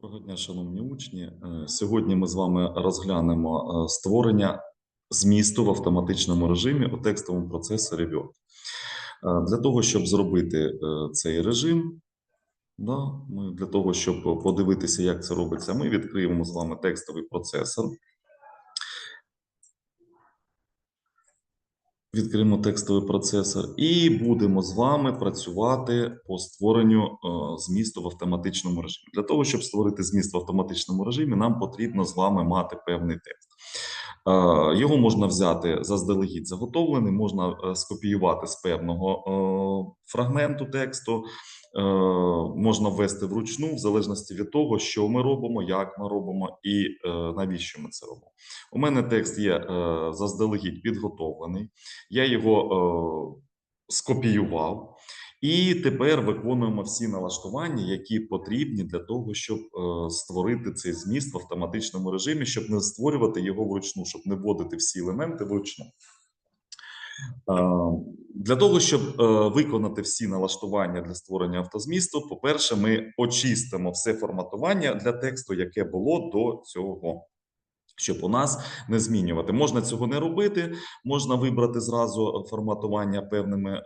Доброго дня, шановні учні. Е, Сьогодні ми з вами розглянемо е, створення змісту в автоматичному режимі у текстовому процесорі Word. Е, Для того, щоб зробити цей режим, да, ми для того, щоб подивитися, як це робиться, ми відкриємо з вами текстовий процесор. Відкриємо текстовий процесор і будемо з вами працювати по створенню е, змісту в автоматичному режимі. Для того, щоб створити зміст в автоматичному режимі, нам потрібно з вами мати певний текст. Е, Його можна взяти заздалегідь заготовлений, можна е, скопіювати з певного е, фрагменту тексту, можна ввести вручну, в залежності від того, що ми робимо, як ми робимо і навіщо ми це робимо. У мене текст є заздалегідь підготовлений. Я його скопіював, і тепер виконуємо всі налаштування, які потрібні для того, щоб е, створити цей зміст в автоматичному режимі, щоб не створювати його вручну, щоб не вводити всі елементи вручну. Е, Для того, щоб е, виконати всі налаштування для створення автозмісту, по-перше, ми очистимо все форматування для тексту, яке було до цього. Щоб у нас не змінювати, можна цього не робити, можна вибрати зразу форматування певними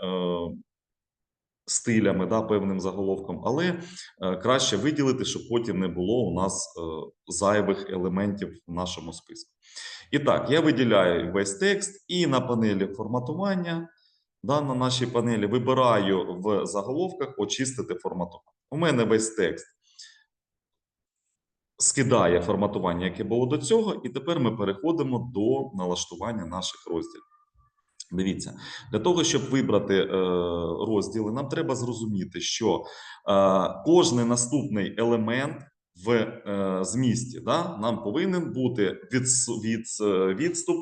стилями, да, певним заголовком, але е, краще виділити, щоб потім не було у нас е, зайвих елементів в нашому списку. І так, я виділяю весь текст і на панелі форматування. Да, на нашій панелі вибираю в заголовках очистити форматування. У мене весь текст скидає форматування, яке було до цього, і тепер ми переходимо до налаштування наших розділів. Дивіться, для того, щоб вибрати е, розділи, нам треба зрозуміти, що е, кожний наступний елемент в е, змісті да, нам повинен бути від, від, е, відступ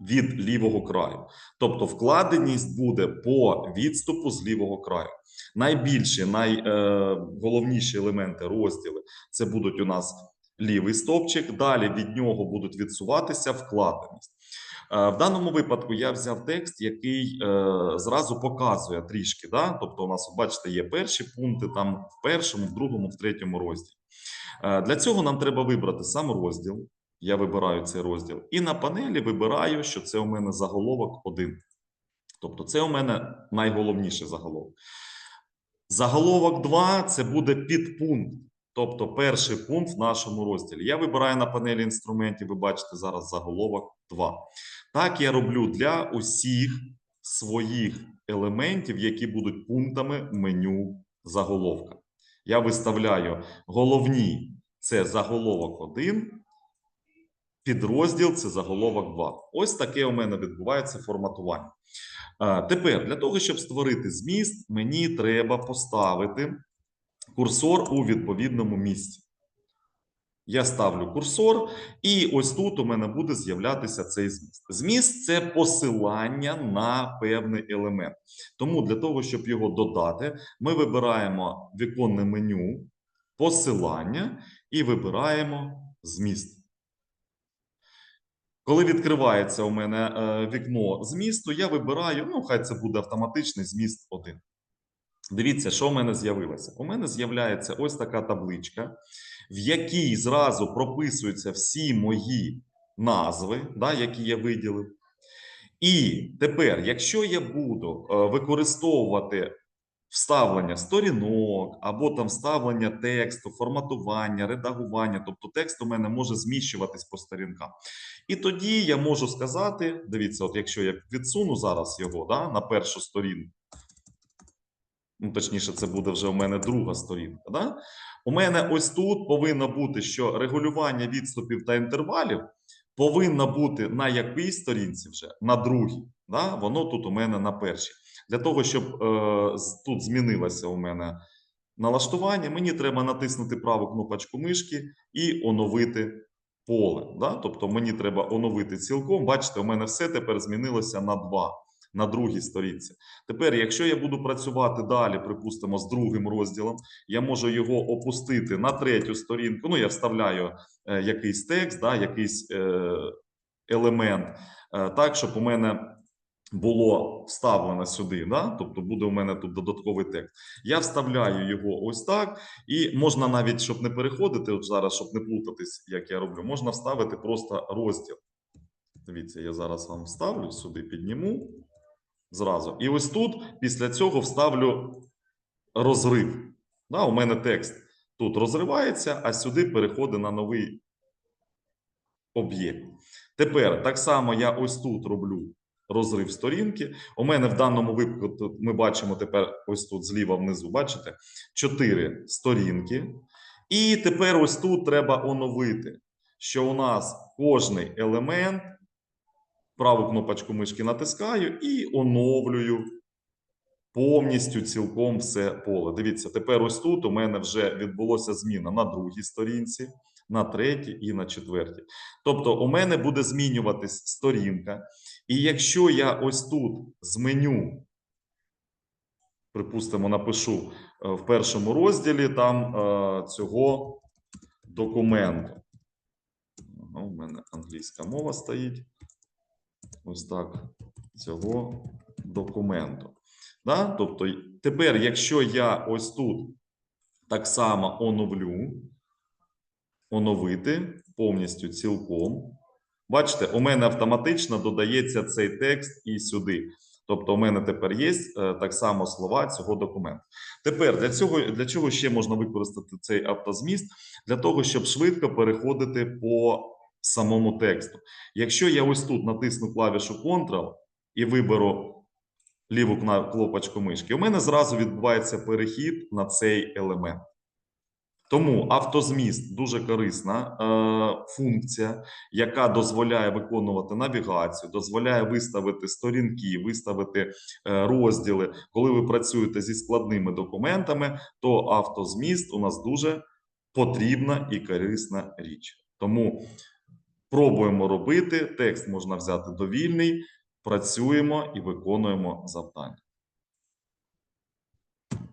від лівого краю. Тобто вкладеність буде по відступу з лівого краю. Найбільші, найголовніші елементи розділи це будуть у нас лівий стовпчик, далі від нього будуть відсуватися вкладеність. Е, В даному випадку я взяв текст, який е, зразу показує трішки. Да? Тобто, у нас, бачите, є перші пункти там в першому, в другому, в третьому розділі. Е, для цього нам треба вибрати сам розділ. Я вибираю цей розділ, і на панелі вибираю, що це у мене заголовок 1. Тобто, це у мене найголовніший заголовок. Заголовок 2 це буде підпункт. Тобто перший пункт в нашому розділі. Я вибираю на панелі інструментів, ви бачите зараз заголовок 2. Так я роблю для усіх своїх елементів, які будуть пунктами меню заголовка. Я виставляю головні це заголовок 1, підрозділ це заголовок 2. Ось таке у мене відбувається форматування. Тепер для того, щоб створити зміст, мені треба поставити курсор у відповідному місці. Я ставлю курсор, і ось тут у мене буде з'являтися цей зміст. Зміст це посилання на певний елемент. Тому для того, щоб його додати, ми вибираємо віконне меню, посилання і вибираємо зміст. Коли відкривається у мене е, вікно змісту, я вибираю, ну, хай це буде автоматичний зміст 1. Дивіться, що в мене з'явилося. У мене з'являється ось така табличка, в якій зразу прописуються всі мої назви, да, які я виділив. І тепер, якщо я буду е, використовувати вставлення сторінок або там вставлення тексту, форматування, редагування, тобто текст у мене може зміщуватись по сторінкам. І тоді я можу сказати: дивіться, от якщо я відсуну зараз його да, на першу сторінку, ну точніше, це буде вже у мене друга сторінка. Да? У мене ось тут повинно бути, що регулювання відступів та інтервалів повинно бути на якій сторінці вже на другій. Да? Воно тут у мене на першій. Для того, щоб е, тут змінилося у мене налаштування, мені треба натиснути праву кнопочку мишки і оновити поле. Да? Тобто мені треба оновити цілком. Бачите, у мене все тепер змінилося на 2 на другій сторінці. Тепер, якщо я буду працювати далі, припустимо, з другим розділом, я можу його опустити на третю сторінку. Ну, я вставляю е, якийсь текст, да, якийсь е, елемент, е, так, щоб у мене було вставлено сюди, да? тобто буде у мене тут додатковий текст. Я вставляю його ось так, і можна навіть, щоб не переходити, от зараз, щоб не плутатись, як я роблю, можна вставити просто розділ. Дивіться, я зараз вам вставлю сюди, підніму зразу. І ось тут після цього вставлю розрив. Да, у мене текст тут розривається, а сюди переходить на новий об'єкт. Тепер так само я ось тут роблю розрив сторінки. У мене в даному випадку ми бачимо тепер ось тут зліва внизу, бачите, 4 сторінки. І тепер ось тут треба оновити, що у нас кожний елемент, праву кнопочку мишки натискаю і оновлюю повністю цілком все поле. Дивіться, тепер ось тут у мене вже відбулося зміна на другій сторінці, на третій і на четвертій. Тобто, у мене буде змінюватись сторінка. І якщо я ось тут з меню, припустимо, напишу е, в першому розділі там е, цього документу. У мене англійська мова стоїть. Ось так. Цього документу. Да? Тобто, тепер, якщо я ось тут так само оновлю, оновити повністю цілком. Бачите, у мене автоматично додається цей текст і сюди. Тобто, у мене тепер є е, так само слова цього документу. Тепер для цього для чого ще можна використати цей автозміст? Для того, щоб швидко переходити по самому тексту. Якщо я ось тут натисну клавішу Ctrl і виберу ліву кнопочку мишки, у мене зразу відбувається перехід на цей елемент. Тому автозміст дуже корисна е, функція, яка дозволяє виконувати навігацію, дозволяє виставити сторінки, виставити е, розділи. Коли ви працюєте зі складними документами, то автозміст у нас дуже потрібна і корисна річ. Тому пробуємо робити. Текст можна взяти довільний, працюємо і виконуємо завдання.